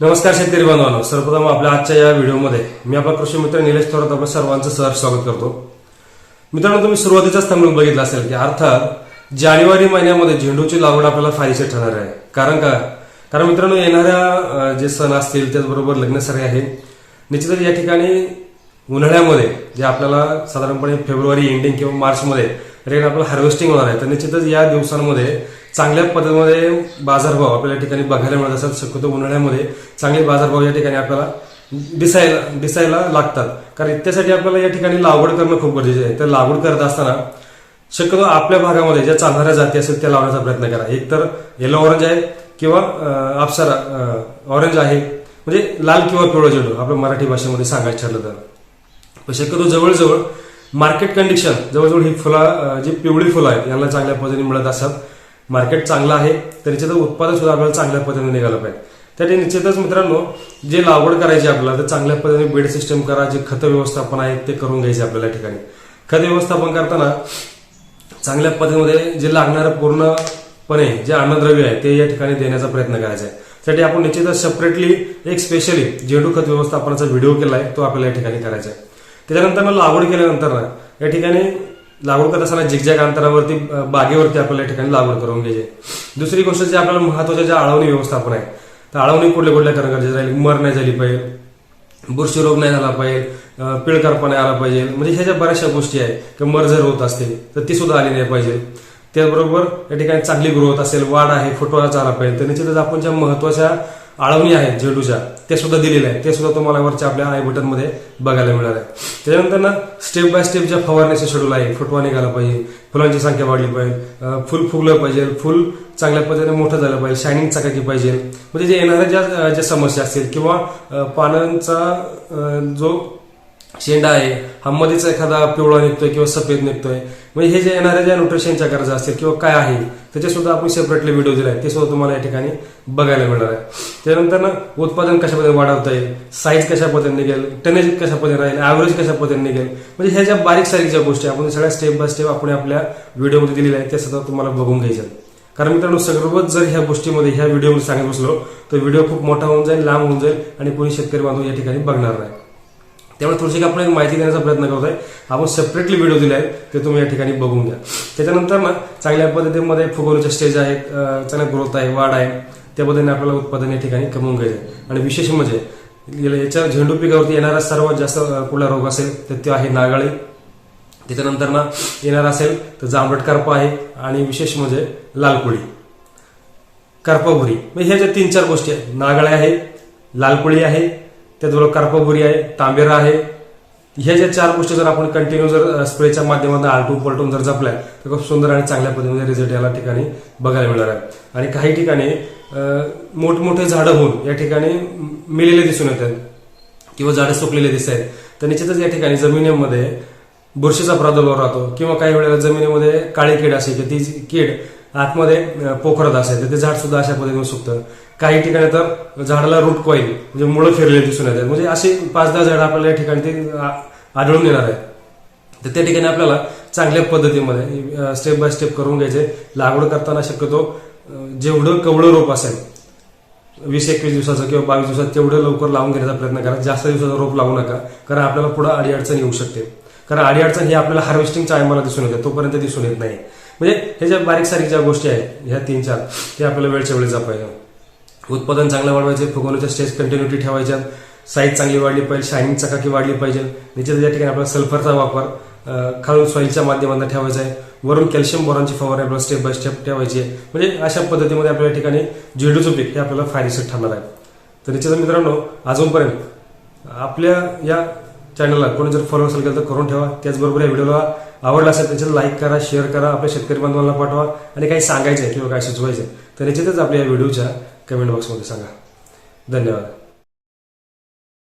नमस्कार शेतकरी बांधवांनो सर्वप्रथम आपल्या आजच्या या व्हिडिओमध्ये मी आपला कृषी मित्र निलेश थोरात आपल्या सर्वांचं सहर्ष स्वागत करतो. मित्रांनो तुम्ही सुरुवातीचाच थांबून बघितलं असेल की अर्थात जानेवारी महिन्यामध्ये झेंडूची लागवड आपल्याला फायदेशीर ठरणार आहे. कारण का? कारण मित्रांनो येणाऱ्या जे सण असतील त्याचबरोबर लग्न आहे. निश्चितच या ठिकाणी उन्हाळ्यामध्ये जे आपल्याला साधारणपणे फेब्रुवारी एंडिंग किंवा मार्चमध्ये रेन आपलं हार्वेस्टिंग होणार आहे. तर निश्चितच या दिवसांमध्ये चांगल्या पद्धतीमध्ये बाजारभाव आपल्याला ठिकाणी बघायला मिळत असतात शक्यतो उन्हाळ्यामध्ये चांगले बाजारभाव या ठिकाणी आपल्याला दिसायला दिसायला लागतात. कारण त्यासाठी आपल्याला या ठिकाणी लागवड करणं खूप गरजेचं आहे. तर लागवड करत असताना शक्यतो आपल्या भागामध्ये ज्या चालणाऱ्या जाती असतील त्या लावण्याचा प्रयत्न करा. एक तर येलो ऑरेंज आहे किंवा आपसारा ऑरेंज आहे. म्हणजे लाल किंवा पिवळं जेवढं आपलं मराठी भाषेमध्ये सांगायचं ठरलं तर. शक्यतो जवळजवळ मार्केट कंडिशन जवळजवळ ही फुलं जी पिवळी फुलं आहेत यांना चांगल्या पद्धतीने मिळत असतात मार्केट चांगलं आहे तर याच्यात उत्पादन सुद्धा आपल्याला चांगल्या पद्धतीने निघालं पाहिजे. त्यासाठी निश्चितच मित्रांनो जे लागवड करायची आपल्याला तर चांगल्या पद्धतीने बेड सिस्टम करा जे खत व्यवस्थापन आहे ते करून घ्यायचे आपल्याला या ठिकाणी. खत व्यवस्थापन करताना चांगल्या पद्धतीमध्ये जे लागणारं पूर्णपणे जे अन्नद्रव्य आहे ते या ठिकाणी देण्याचा प्रयत्न करायचा आहे. त्यासाठी आपण निश्चितच सेपरेटली एक स्पेशली झेंडू खत व्यवस्थापनाचा व्हिडिओ केला आहे तो आपल्याला या ठिकाणी करायचा आहे. त्याच्यानंतर ना लागवड केल्यानंतर ना या ठिकाणी लागवड करत असताना झिकझॅक अंतरावरती बागेवरती आपल्याला या ठिकाणी लागवड करून घ्यायची आहे. दुसरी गोष्ट जी आपल्याला महत्त्वाच्या ज्या आळवणी व्यवस्थापन आहे. तर आळवणी कुठल्या कुठल्या करणं गरजेचं राहील? मर नाही झाली पाहिजे बुरशी रोग नाही झाला पाहिजे अं, पिळकारपणा आला पाहिजे म्हणजे ह्या ज्या बऱ्याचशा गोष्टी आहेत किंवा मर जर होत असतील तर ती सुद्धा आली नाही पाहिजे. त्याचबरोबर या ठिकाणी चांगली ग्रोथ असेल वाढ आहे फुटवा आला पाहिजे तर निश्चितच आपण ज्या महत्त्वाच्या आळवणी आहेत झेंडूच्या. ते सुद्धा दिलेल्या आहेत. ते सुद्धा तुम्हाला वरच्या आपल्या आय बटनमध्ये बघायला मिळणार आहे. त्याच्यानंतर ना स्टेप बाय स्टेप ज्या फवारण्याचे शेड्यूल आहे फुटवा निघाला पाहिजे फुलांची संख्या वाढली पाहिजे फुल फुगलं पाहिजे फुल चांगल्या पद्धतीने मोठं झालं पाहिजे शायनिंग चकाकी पाहिजे. म्हणजे जे येणाऱ्या ज्या ज्या समस्या असतील किंवा पानांचा जो शेंडा आहे हा मध्येच एखादा पिवळा निघतोय किंवा सफेद निघतोय. म्हणजे हे जे येणाऱ्या ज्या न्यूट्रिशनच्या गरजा असतील किंवा काय आहे त्याचे सुद्धा आपण सेपरेटली व्हिडिओ दिला आहे ते सुद्धा तुम्हाला या ठिकाणी बघायला मिळणार आहे. त्यानंतर ना उत्पादन कशा पद्धतीने वाढवता येईल साईज कशा पद्धतीने निघेल टनेज कशा पद्धतीने राहील ॲव्हरेज कशा पद्धतीने निघेल. म्हणजे ह्या ज्या बारीक सारीक ज्या गोष्टी आपण सगळ्या स्टेप बाय स्टेप आपण आपल्या व्हिडिओमध्ये दिलेल्या आहेत त्या सुद्धा तुम्हाला बघून घ्यायच्या कारण मित्रांनो सर्वच जर ह्या गोष्टीमध्ये ह्या व्हिडिओमध्ये सांगत बसलो तर व्हिडिओ खूप मोठा होऊन जाईल लांब होऊन जाईल आणि कोणी शेतकरी बांधव या ठिकाणी बघणार नाही. त्यामुळे थोडीशी आपण एक माहिती देण्याचा प्रयत्न करत आहे. आपण सेपरेटली व्हिडिओ दिले आहेत ते तुम्ही या ठिकाणी बघून घ्या. त्याच्यानंतर ना चांगल्या पद्धतीमध्ये फुगोलीच्या स्टेज आहेत चांगल्या ग्रोथ आहे वाढ आहे त्या पद्धतीने आपल्याला उत्पादन या ठिकाणी कमवून घ्यायचं आणि विशेष म्हणजे याच्या झेंडू पिकावरती येणारा सर्वात जास्त कुठला रोग असेल तर तो आहे नागाळी. त्याच्यानंतर ना येणार असेल तर जांभट करपा आहे आणि विशेष म्हणजे लालकुळी. करपाभुरी. म्हणजे ह्या ज्या तीन चार गोष्टी आहेत नागाळे आहे लालकुळी आहे त्याचबरोबर करपाभुरी आहे तांबेरा आहे. ह्या ज्या चार गोष्टी जर आपण कंटिन्यू जर स्प्रेच्या माध्यमातून आलटून पलटून जर जपल्या तर खूप सुंदर आणि चांगल्या पद्धतीने रिझल्ट याला ठिकाणी बघायला मिळणार आहे. आणि काही ठिकाणी मोठमोठे झाडं होऊन या ठिकाणी मेलेले दिसून येतात किंवा झाडं सुकलेले दिसत आहेत. तर निश्चितच या ठिकाणी जमिनीमध्ये बुरशीचा प्रादुर्भाव राहतो किंवा काही वेळेला जमिनीमध्ये काळी कीड असेल की ती जी कीड आतमध्ये पोखरत असेल तर ते झाड सुद्धा अशा पद्धतीने सुकतं. काही ठिकाणी तर झाडाला रूट कॉईल म्हणजे मुळं फिरलेली दिसून येतात. म्हणजे असे पाच दहा झाडं आपल्याला या ठिकाणी ते आढळून येणार आहेत. तर त्या ठिकाणी आपल्याला चांगल्या पद्धतीमध्ये स्टेप बाय स्टेप करून घ्यायचे. लागवड करताना शक्यतो जेवढं कवळं रोप असेल वीस एकवीस दिवसाचं किंवा बावीस दिवसात तेवढं लवकर लावून घेण्याचा प्रयत्न करा. जास्त दिवसाचा रोप लावू नका कारण आपल्याला पुढे अडीअडचण येऊ शकते. कारण अडीअडचण ही आपल्याला हार्वेस्टिंगच्या टायमाला दिसून येते तोपर्यंत दिसून येत नाही. म्हणजे हे ज्या बारीक सारीक ज्या गोष्टी आहेत ह्या तीन चार ते आपल्याला वेळच्या वेळी जपायला उत्पादन चांगलं वाढवायचे फुगवण्याच्या स्टेज कंटिन्युटी ठेवायच्या साईज चांगली वाढली पाहिजे शायनिंग चकाकी वाढली पाहिजे. निश्चित या ठिकाणी आपला सल्फरचा वापर अं, खालून सॉईलच्या माध्यमातून ठेवायचा आहे. वरून कॅल्शियम बोरॉनची फवारणी आपल्याला स्टेप बाय स्टेप ठेवायची आहे. म्हणजे अशा पद्धतीमध्ये आपल्या ठिकाणी झेंडूचं पीक हे आपल्याला फायदेशीर ठरणार आहे. तर निश्चित मित्रांनो अजूनपर्यंत आपल्या या चॅनलला कोणी जर फॉलो असेल तर करून ठेवा. त्याचबरोबर या व्हिडिओला आवडला असेल त्याच्यात लाईक करा शेअर करा आपल्या शेतकरी बांधवांना पाठवा आणि काही सांगायचं आहे किंवा काय सुचवायचं आहे तर निश्चितच आपल्या या व्हिडिओच्या कमेंट बॉक्समध्ये सांगा. धन्यवाद.